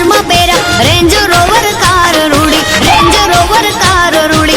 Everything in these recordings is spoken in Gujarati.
ચશ્મા રેન્જ રોવર કાર રૂડી. રેન્જ રોવર કાર રૂડી.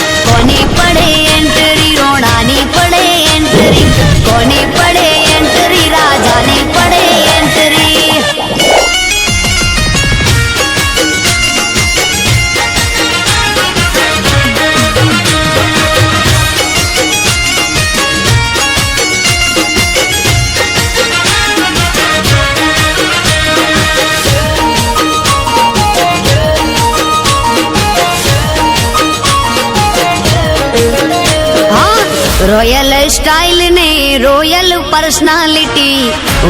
રોયલ સ્ટાઇલ ને રોયલ પર્સનાલિટી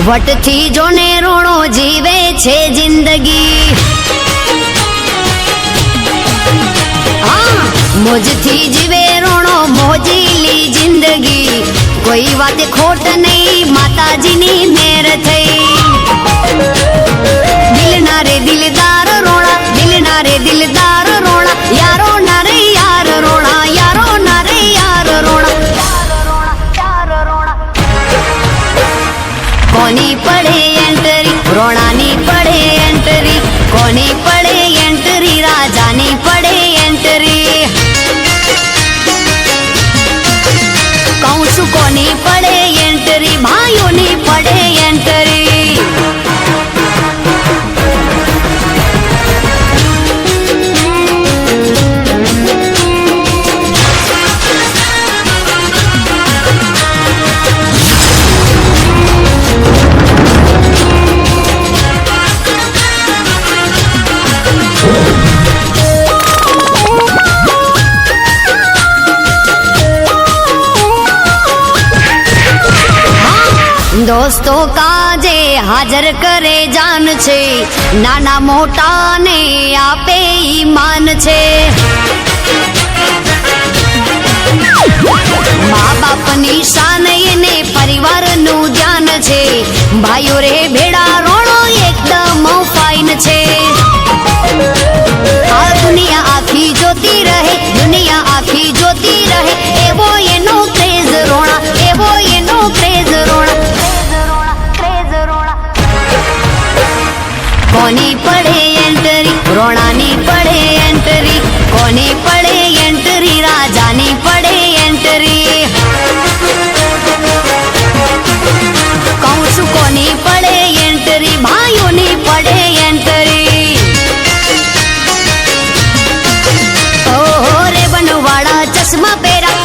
વટથી જોને રોણો જીવે છે જિંદગી. મોજથી જીવે રોણો, મોજીલી જિંદગી. કોઈ વાત ખોટ નહીં, માતાજીની મેર થઈ. દિલના રે દિલદાર રોણા, દિલના રે દિલદાર કોની પડે એન્ટરી રોણાની પડે એન્ટરી કોની પડે એન્ટરી રાજાની પડે એન્ટરી કાજે હાજર કરે જાન છે. નાના મોટાને આપે ઈમાન છે. મા બાપની શાન એને પરિવારનું ધ્યાન છે. ભાઈઓ રે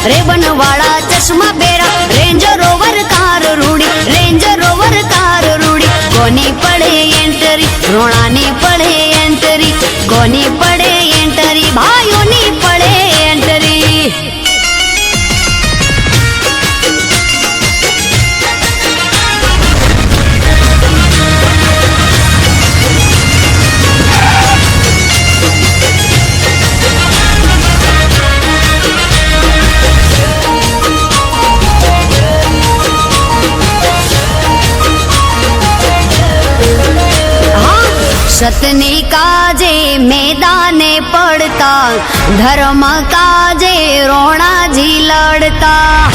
રેબન વાળા ચશ્મા પહેરા. રેન્જ રોવર કાર રૂડી. રેન્જ રોવર કાર રૂડી. કોની પડે એન્ટરી રોણાની પડે એન્ટરી કોની પડે સતની કાજે મેદાને પડતા ધર્મ કાજે રોણાજી લડતા.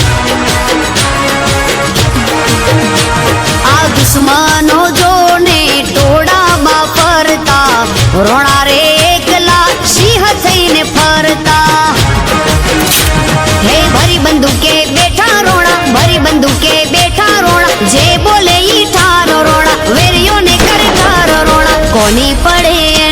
પડે